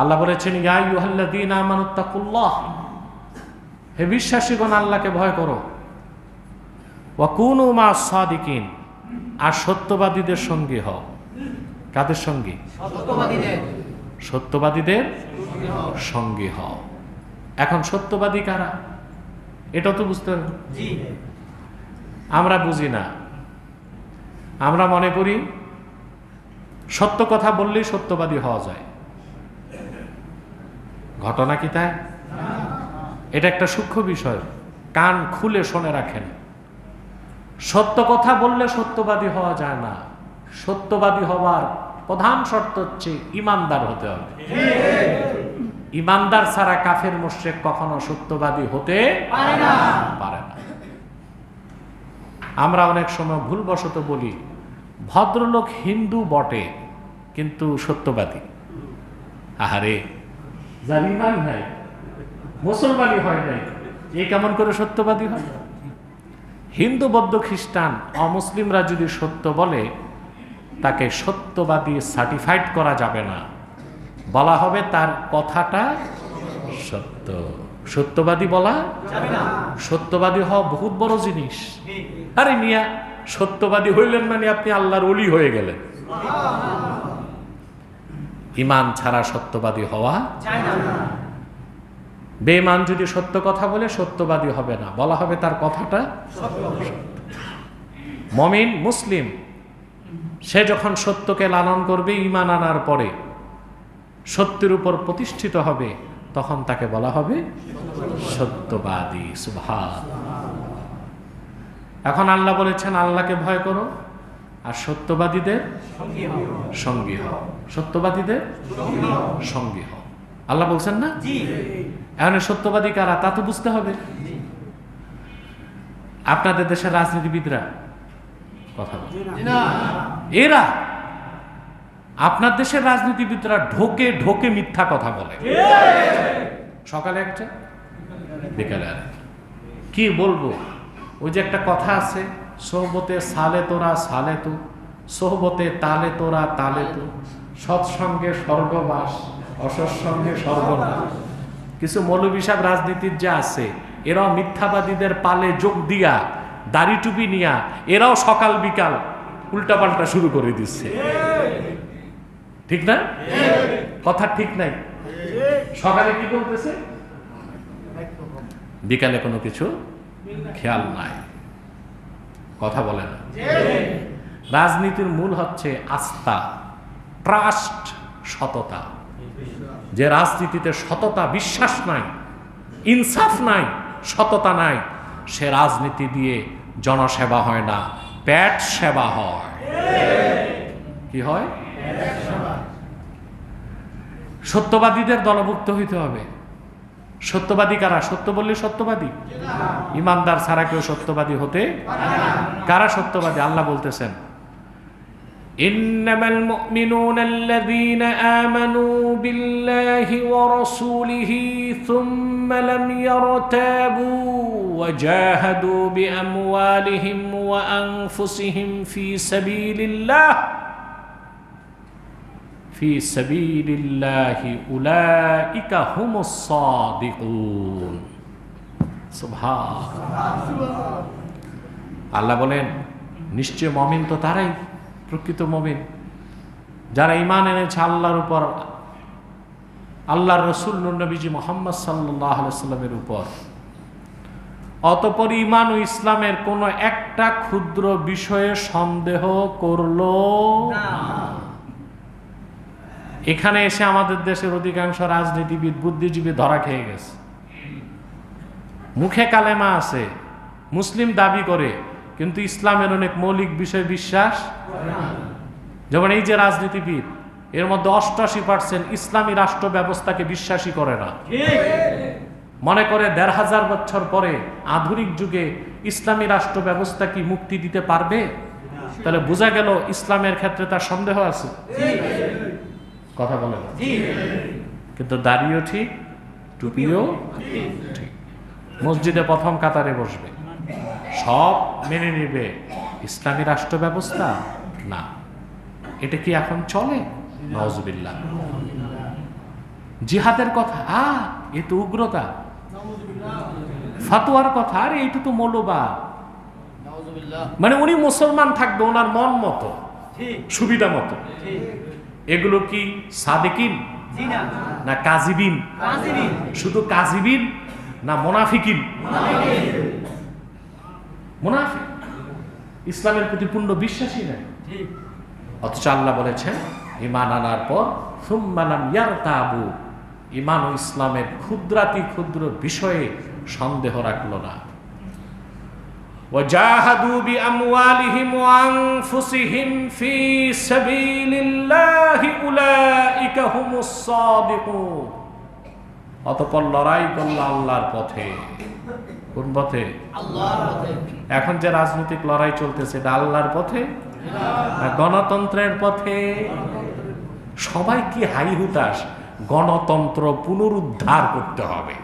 আল্লাহ বলেছেন ইয়া ইউহাল্লাযীনা আমানুত্তাকুল্লাহ হে বিশ্বাসীগণ আল্লাহকে ভয় করো। ওয়া কুনু মা সাদিকিন। আর সত্যবাদীদের সঙ্গী হও। কাদের সঙ্গী? সত্যবাদীদের। সঙ্গী হও। এখন সত্যবাদী কারা? এটা তো বুঝতে হবে। আমরা বুঝি না। আমরা মনে করি সত্য কথা বললেই সত্যবাদী হওয়া যায়। ঘটনা কি তাই? এটা একটা সূক্ষ্ম বিষয়। কান খুলে শুনে রাখেন। সত্য কথা বললে সত্যবাদী হওয়া যায় না। সত্যবাদী হওয়ার প্রধান শর্ত হচ্ছে ইমানদার হতে হবে। ইমানদার ছাড়া কাফের মোশেক কখনো সত্যবাদী হতে পারে না। আমরা অনেক সময় ভুলবশত বলি, ভদ্রলোক হিন্দু বটে, কিন্তু সত্যবাদী। আহারে নাই, মুসলমানই হয় নাই। এ কেমন করে সত্যবাদী হয়? হিন্দু, বৌদ্ধ, খ্রিস্টান, অমুসলিমরা যদি সত্য বলে, তাকে সত্যবাদী সার্টিফাইড করা যাবে না। বলা হবে তার কথাটা সত্য। সত্যবাদী বলা সত্যবাদী হওয়া বহুত বড় জিনিস। আরে মিয়া, সত্যবাদী হইলেন মানে আপনি আল্লাহর অলি হয়ে গেলেন। ইমান ছাড়া সত্যবাদী হওয়া বেমান যদি সত্য কথা বলে সত্যবাদী হবে না। বলা হবে তার কথাটা মমিন মুসলিম সে যখন সত্যকে লালন করবে ইমান আনার পরে সত্যের উপর প্রতিষ্ঠিত হবে তখন তাকে বলা হবে সত্যবাদী। সুভাষ এখন আল্লাহ বলেছেন আল্লাহকে ভয় করো। আর সত্যবাদীদের? সঙ্গী হও। সত্যবাদীদের? সঙ্গী হও। আল্লাহ বলছেন না? এখন সত্যবাদী কারা তা তো বুঝতে হবে। আপনাদের দেশের রাজনীতিবিদরা কথা এরা আপনার দেশের রাজনীতিবিদরা ঢোকে ঢোকে মিথ্যা কথা বলে। সকালে একটা বিকালে আর কি বলব? ওই যে একটা কথা আছে সোহবতে সালে তোরা সালে তু। সোহবতে তালে তোরা তালে তো। সৎসঙ্গে স্বর্গবাস, অসৎসঙ্গে সর্বনাশ কিছু মৌলবী সাহেব রাজনীতির যে আছে, এরাও মিথ্যাবাদীদের পালে যোগ দিয়া, দাড়ি টুপি নিয়া, এরাও সকাল বিকাল উল্টাপাল্টা শুরু করে দিচ্ছে। ঠিক না? কথা ঠিক নাই? সকালে কি বলতেছে? বিকালে কোনো কিছু খেয়াল নাই। কথা বলে না। রাজনীতির মূল হচ্ছে আস্থা ট্রাস্ট সততা। যে রাজনীতিতে সততা বিশ্বাস নাই, ইনসাফ নাই, সততা নাই, সে রাজনীতি দিয়ে জনসেবা হয় না প্যাট সেবা হয়। কি হয়? সত্যবাদীদের দলভুক্ত হইতে হবে। সত্যবাদী কারা? সত্য বললে সত্যবাদী। ইমানদার ছাড়া কেউ সত্যবাদী হতে কারা সত্যবাদী? আল্লাহ বলতেছেন। إنما المؤمنون الذين آمنوا بالله ورسوله ثم لم يرتابوا وجاهدوا بأموالهم وأنفسهم في سبيل الله في سبيل الله أولئك هم الصادقون سبحان আল্লাহ বলেন নিশ্চয় মমিন তো তারাই প্রকৃত মমিন। যারা ইমান এনেছে আল্লাহর উপর, আল্লাহর রসুল নবীজি মোহাম্মদ সাল্লাহ সাল্লামের উপর। অতপর ইমান ও ইসলামের কোনো একটা ক্ষুদ্র বিষয়ে সন্দেহ করল এখানে এসে আমাদের দেশের অধিকাংশ রাজনীতিবিদ, বুদ্ধিজীবী ধরা খেয়ে গেছে। মুখে কালেমা আছে, মুসলিম দাবি করে কিন্তু ইসলামের অনেক মৌলিক বিষয় বিশ্বাস? যেমন এই যে রাজনীতিবিদ, এর মধ্যে অষ্টআশি পার্সেন্ট ইসলামী রাষ্ট্র ব্যবস্থাকে বিশ্বাসী করে না। মনে করে দেড় হাজার বছর পরে আধুনিক যুগে ইসলামী রাষ্ট্র ব্যবস্থা কি মুক্তি দিতে পারবে? তাহলে বোঝা গেল ইসলামের ক্ষেত্রে তার সন্দেহ আছে। কথা বলে কিন্তু দাঁড়িয়েও ঠিক, টুপিও ঠিক। মসজিদে প্রথম কাতারে বসবে। সব মেনে নেবে। ইসলামী রাষ্ট্র ব্যবস্থা না। এটা কি এখন চলে? নজবিল্লা জিহাদের কথা? আ এ তো উগ্রতা। ফাতোয়ার কথা? আর এইটা তো মৌলবাদ। মানে উনি মুসলমান থাকবে ওনার মন মতো সুবিধা মতো। এগুলো কি সাদেকিন? না কাজিবিন। শুধু কাজিবিন না মোনাফিকিন? মোনাফিক ইসলামের প্রতি পূর্ণ বিশ্বাসী নাই অথচ আল্লাহ বলেছেন ইমান আনার পর সুম্মানাম ইয়ার তাবু ইমান ও ইসলামের ক্ষুদ্রাতি ক্ষুদ্র বিষয়ে সন্দেহ রাখল না وجاهدوا بأموالهم وأنفسهم في سبيل الله أولئك هم الصادقون অতপর লড়াই করলো আল্লাহর পথে কোন পথে? এখন যে রাজনৈতিক লড়াই চলতেছে এটা আল্লাহর পথে গণতন্ত্রের পথে? সবাই কি হাই হুতাশ? গণতন্ত্র পুনরুদ্ধার করতে হবে।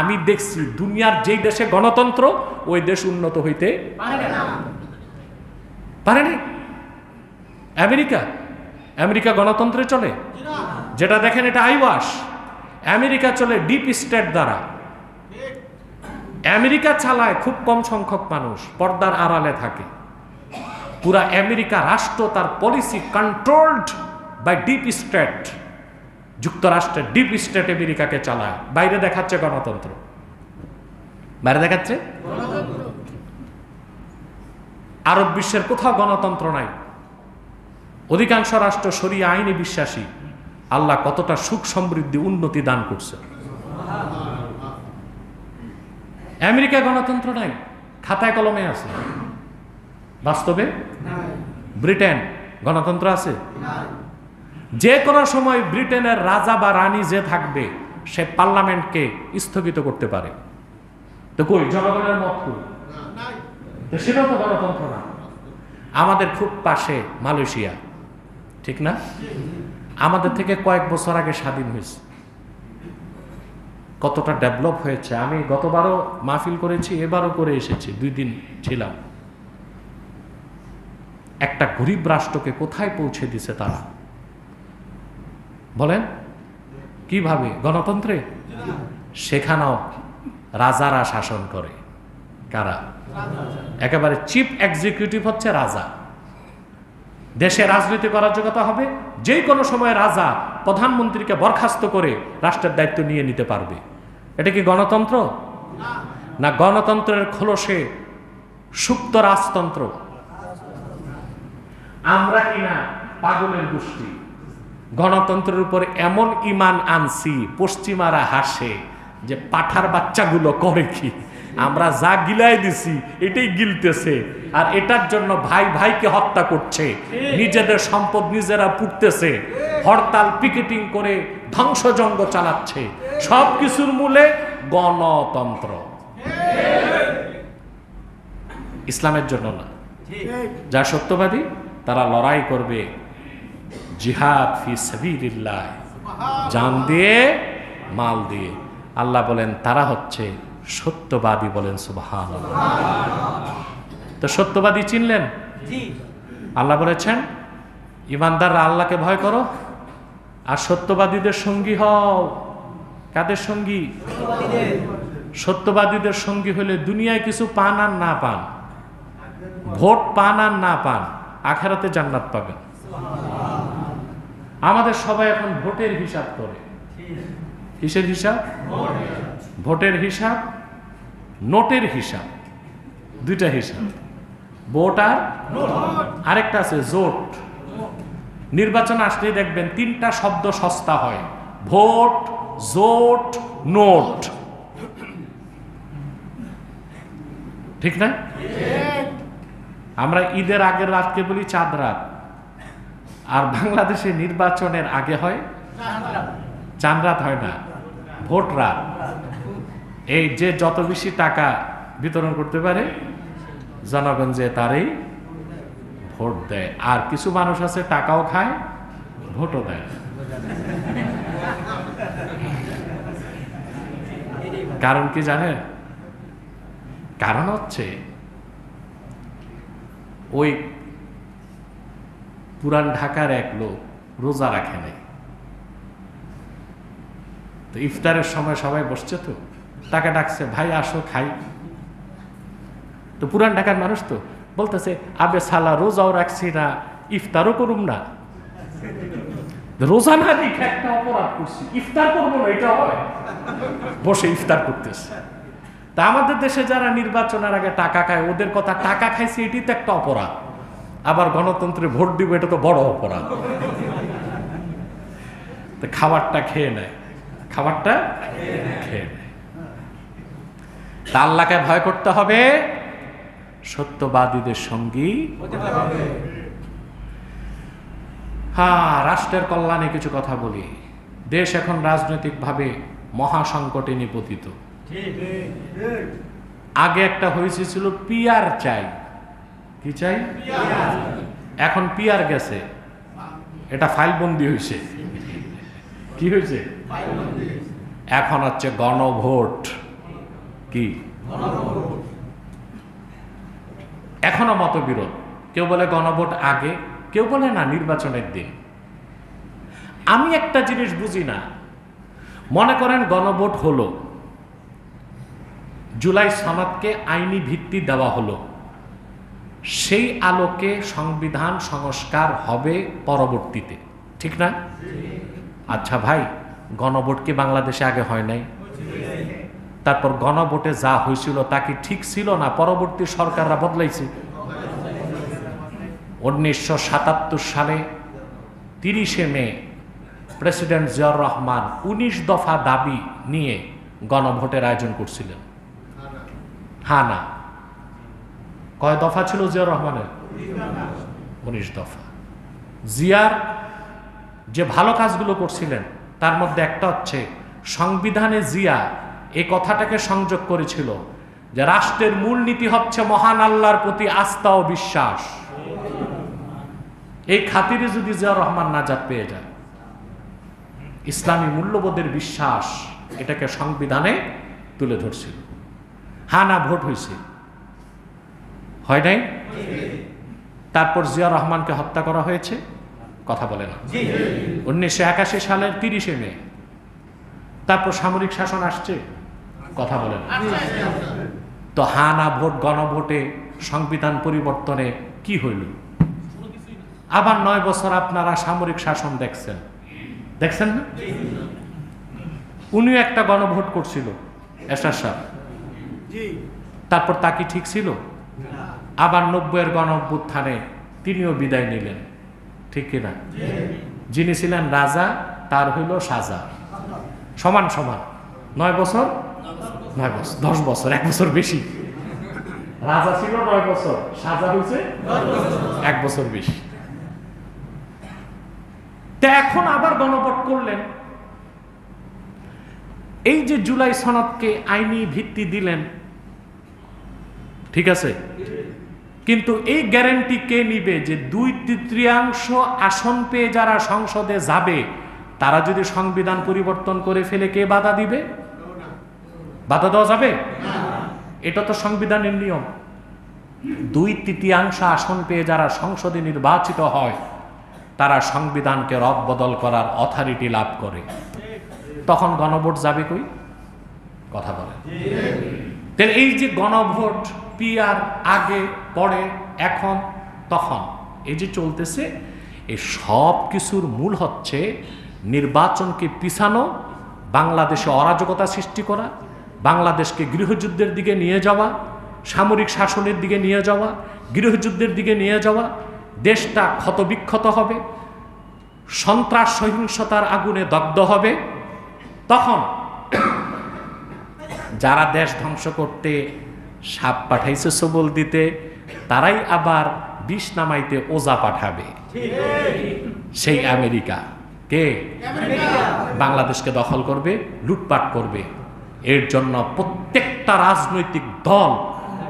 আমি দেখছি দুনিয়ার যেই দেশে গণতন্ত্র ওই দেশ উন্নত হইতে পারেনি আমেরিকা? আমেরিকা গণতন্ত্রে চলে? যেটা দেখেন এটা আইওয়াস। আমেরিকা চলে ডিপ স্টেট দ্বারা। আমেরিকা চালায় খুব কম সংখ্যক মানুষ, পর্দার আড়ালে থাকে। পুরা আমেরিকা রাষ্ট্র তার policy controlled by deep state যুক্তরাষ্ট্রের ডিপ স্টেট আমেরিকাকে চালায়। বাইরে দেখাচ্ছে গণতন্ত্র। বাইরে দেখাচ্ছে? আরব বিশ্বের কোথাও গণতন্ত্র নাই। অধিকাংশ রাষ্ট্র সরিয়ে আইনে বিশ্বাসী। আল্লাহ কতটা সুখ সমৃদ্ধি উন্নতি দান করছে। আমেরিকা গণতন্ত্র নাই খাতায় কলমে আছে। বাস্তবে? ব্রিটেন গণতন্ত্র আছে? যে কোনো সময় ব্রিটেনের রাজা বা রানী যে থাকবে সে পার্লামেন্টকে স্থগিত করতে পারে। তো কই জনগণের মত কই? সেটাও তো গণতন্ত্র না। আমাদের খুব পাশে মালয়েশিয়া। ঠিক না? আমাদের থেকে কয়েক বছর আগে স্বাধীন হয়েছে। কতটা ডেভেলপ হয়েছে? আমি গতবারও মাহফিল করেছি, এবারও করে এসেছি, দুই দিন ছিলাম। একটা গরিব রাষ্ট্রকে কোথায় পৌঁছে দিছে তারা? বলেন, কীভাবে? গণতন্ত্রে? সেখানেও রাজারা শাসন করে। কারা? একেবারে চিফ এক্সিকিউটিভ হচ্ছে রাজা। দেশে রাজনীতি করার যোগ্যতা হবে যে কোনো সময় রাজা প্রধানমন্ত্রীকে বরখাস্ত করে রাষ্ট্রের দায়িত্ব নিয়ে নিতে পারবে। এটা কি গণতন্ত্র? না, গণতন্ত্রের খোলসে সুপ্ত রাজতন্ত্র। আমরা কিনা পাগলের গোষ্ঠী? গণতন্ত্রের উপর এমন ইমান আনছি, পশ্চিমারা হাসে যে পাঠার বাচ্চাগুলো করে কি? আমরা যা গিলাই দিছি, এটাই গিলতেছে। আর এটার জন্য ভাই ভাইকে হত্যা করছে। নিজেদের সম্পদ নিজেরা পুড়তেছে। হরতাল, পিকেটিং করে ধ্বংসজঙ্গ চালাচ্ছে। সব কিছুর মূলে গণতন্ত্র। ইসলামের জন্য না। যা সত্যবাদী তারা লড়াই করবে জিহাদ ফি সাবিলিল্লাহ। জান দিয়ে মাল দিয়ে। আল্লাহ বলেন তারা হচ্ছে সত্যবাদী বলেন সুবহান তো সত্যবাদী চিনলেন? আল্লাহ বলেছেন ইমানদাররা আল্লাহকে ভয় করো আর সত্যবাদীদের সঙ্গী হও। কাদের সঙ্গী? সত্যবাদীদের সঙ্গী হলে দুনিয়ায় কিছু পান আর না পান। ভোট পান আর না পান, আখেরাতে জান্নাত পাবেন। আমাদের সবাই এখন ভোটের হিসাব করে। কিসের হিসাব? ভোটের হিসাব, নোটের হিসাব। দুইটা হিসাব, ভোট আর আরেকটা আছে জোট। নির্বাচন আসলেই দেখবেন তিনটা শব্দ সস্তা হয়, ভোট জোট নোট ঠিক না? আমরা ঈদের আগের রাতকে বলি চাঁদ রাত। আর বাংলাদেশে নির্বাচনের আগে হয়? চাঁদ রাত হয় না, ভোট রাত। এই যে যত বেশি টাকা বিতরণ করতে পারে, জনগণ যে তারই ভোট দেয়। আর কিছু মানুষ আছে, টাকাও খায়, ভোটও দেয়। কারণ কি জানেন কারণ হচ্ছে ওই পুরান ঢাকার এক লোক রোজা রাখে নাই। তো ইফতারের সময় সবাই বসছে তো? তাকে ডাকছে, ভাই, আসো, খাই। তো পুরান ঢাকার মানুষ তো বলতেছে, আবে সালা, রোজাও রাখছি না, ইফতারও করুম না। রোজা না দেখে একটা অপরাধ করছি। ইফতার করব না, এটা হয়। বসে ইফতার করতেছে। তা আমাদের দেশে যারা নির্বাচনের আগে টাকা খায়, ওদের কথা টাকা খাইছে এটি তো একটা অপরাধ। আবার গণতন্ত্রে ভোট দিব, এটা তো বড় অপরাধ। তো খাবারটা খেয়ে নেয়। খাবারটা খেয়ে নেয়। তা আল্লাহকে ভয় করতে হবে, সত্যবাদীদের সঙ্গী হ্যাঁ রাষ্ট্রের কল্যাণে কিছু কথা বলি। দেশ এখন রাজনৈতিকভাবে মহাসংকটে নিপতিত। আগে একটা হয়েছে ছিল পিয়ার চাই। কি চাই? এখন পিয়ার গেছে। এটা ফাইল বন্দি হয়েছে কি হয়েছে এখন হচ্ছে গণভোট। কি? এখনও মতবিরোধ। কেউ বলে গণভোট আগে। কেউ বলে না নির্বাচনের দিন। আমি একটা জিনিস বুঝি না। মনে করেন গণভোট হলো। জুলাই সনদকে আইনি ভিত্তি দেওয়া হলো। সেই আলোকে সংবিধান সংস্কার হবে পরবর্তীতে। ঠিক না? আচ্ছা ভাই, গণভোট কি বাংলাদেশে আগে হয় নাই? তারপর গণভোটে যা হয়েছিল তা কি ঠিক ছিল না? পরবর্তী সরকাররা বদলাইছে। উনিশশো সাতাত্তর সালে তিরিশে মে প্রেসিডেন্ট জিয়াউর রহমান উনিশ দফা দাবি নিয়ে গণভোটের আয়োজন করছিলেন। হ্যাঁ না। কয় দফা ছিল জিয়াউর রহমানের? উনিশ দফা। জিয়ার যে ভালো কাজগুলো করছিলেন, তার মধ্যে একটা হচ্ছে সংবিধানে জিয়া এই কথাটাকে সংযোগ করেছিল যে রাষ্ট্রের মূলনীতি হচ্ছে মহান আল্লাহর প্রতি আস্থা ও বিশ্বাস। এই খাতিরে যদি জিয়া রহমান নাজাদ পেয়ে যায় ইসলামী মূল্যবোধের বিশ্বাস এটাকে সংবিধানে তুলে ধরছিল। হ্যাঁ না ভোট হয়েছে হয় নাই? তারপর জিয়া রহমানকে হত্যা করা হয়েছে? কথা বলে না। উনিশশো একাশি সালের তিরিশে মে। তারপর সামরিক শাসন আসছে? কথা বলে না। তো হা না ভোট গণভোটে সংবিধান পরিবর্তনে কি হইল? আবার নয় বছর আপনারা সামরিক শাসন দেখছেন। দেখছেন না? উনিও একটা গণভোট করছিল এসার সাহ তারপর তা কি ঠিক ছিল? আবার নব্বইয়ের গণ অভ্যুত্থানে তিনিও বিদায় নিলেন ঠিক কিনা? যিনি ছিলেন রাজা তার হইল সাজা। সমান সমান। নয় বছর? নয় বছর। দশ বছর এক বছর বেশি। রাজা ছিল নয় বছর সাজা হয়েছে এক বছর বেশি। এখন আবার গণভোট করলেন। এই যে জুলাই সনদকে আইনি ভিত্তি দিলেন, ঠিক আছে? কিন্তু এই গ্যারেন্টি কে নিবে যে দুই তৃতীয়াংশ আসন পেয়ে যারা সংসদে যাবে, তারা যদি সংবিধান পরিবর্তন করে ফেলে, কে বাধা দিবে? বাধা দেওয়া যাবে? এটা তো সংবিধানের নিয়ম। দুই তৃতীয়াংশ আসন পেয়ে যারা সংসদে নির্বাচিত হয় তারা সংবিধানকে রদ বদল করার অথরিটি লাভ করে। তখন গণভোট যাবে কই? কথা বলে এই যে গণভোট পিয়ার আগে, পরে, এখন, তখন, এই যে চলতেছে, এই সব কিছুর মূল হচ্ছে নির্বাচনকে পিছানো, বাংলাদেশে অরাজকতা সৃষ্টি করা, বাংলাদেশকে গৃহযুদ্ধের দিকে নিয়ে যাওয়া, সামরিক শাসনের দিকে নিয়ে যাওয়া, গৃহযুদ্ধের দিকে নিয়ে যাওয়া দেশটা ক্ষতবিক্ষত হবে সন্ত্রাস সহিংসতার আগুনে দগ্ধ হবে তখন যারা দেশ ধ্বংস করতে সাপ পাঠাইছে সবল দিতে তারাই আবার বিষ নামাইতে ওজা পাঠাবে। সেই আমেরিকা। কে? বাংলাদেশকে দখল করবে লুটপাট করবে। এর জন্য প্রত্যেকটা রাজনৈতিক দল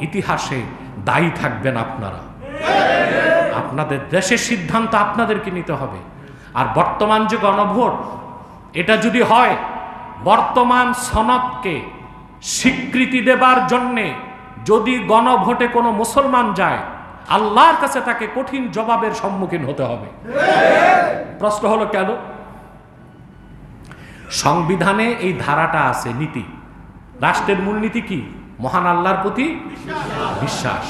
ইতিহাসে দায়ী থাকবেন আপনারা। আপনাদের দেশের সিদ্ধান্ত আপনাদেরকে নিতে হবে। আর বর্তমান যে গণভোট, এটা যদি হয়, বর্তমান সনদকে স্বীকৃতি দেবার জন্যে যদি গণভোটে কোনো মুসলমান যায়, আল্লাহর কাছে তাকে কঠিন জবাবের সম্মুখীন হতে হবে। প্রশ্ন হলো কেন? সংবিধানে এই ধারাটা আছে, নীতি। রাষ্ট্রের মূলনীতি কি? মহান আল্লাহর প্রতি বিশ্বাস।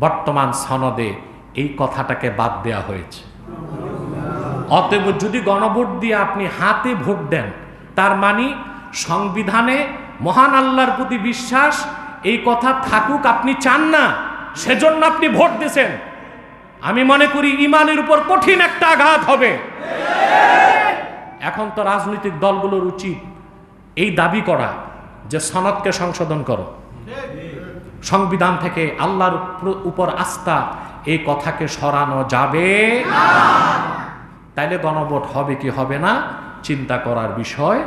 বর্তমান সনদে এই কথাটাকে বাদ দেয়া হয়েছে। অতএব যদি গণভোট দিয়ে আপনি হাতে ভোট দেন, তার মানে সংবিধানে মহান আল্লাহর প্রতি বিশ্বাস, এই কথা থাকুক আপনি চান না, সেজন্য আপনি ভোট দিয়েছেন। আমি মনে করি ইমানের উপর কঠিন একটা আঘাত হবে। এখন তো রাজনৈতিক দলগুলোর উচিত এই দাবি করা যে সনদকে সংশোধন করো। সংবিধান থেকে আল্লাহর উপর- উপর আস্থা এই কথাকে সরানো যাবে? তাইলে গণভোট হবে কি হবে না? চিন্তা করার বিষয়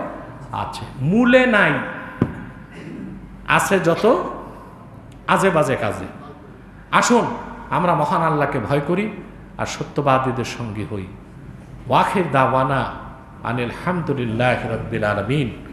আছে। মূলে নাই। আছে যত, আজে বাজে কাজে। আসুন, আমরা মহান আল্লাহকে ভয় করি আর সত্যবাদীদের সঙ্গী হই। ওয়াখির দাওয়ানা আনিল হামদুলিল্লাহ রব্বিল আলমিন।